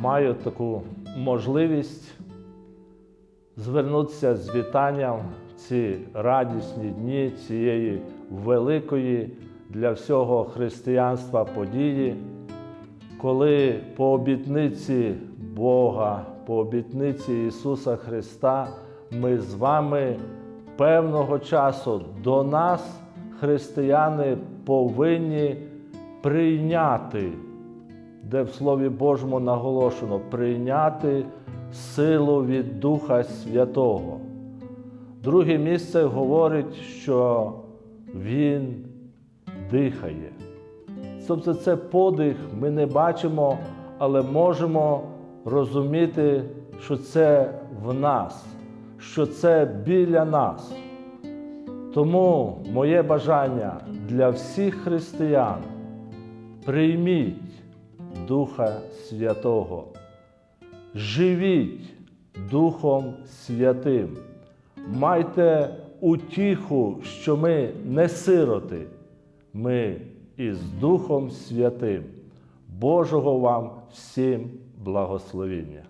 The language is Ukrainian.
маю таку можливість звернутися з вітанням ці радісні дні цієї великої для всього християнства події, коли по обітниці Бога, по обітниці Ісуса Христа, ми з вами певного часу до нас, християни, повинні прийняти, де в Слові Божому наголошено, прийняти силу від Духа Святого. Друге місце говорить, що Він дихає. Тобто це подих ми не бачимо, але можемо розуміти, що це в нас, що це біля нас. Тому моє бажання для всіх християн прийміть Духа Святого, живіть Духом Святим, майте утіху, що ми не сироти, ми із Духом Святим. Божого вам всім благословіння.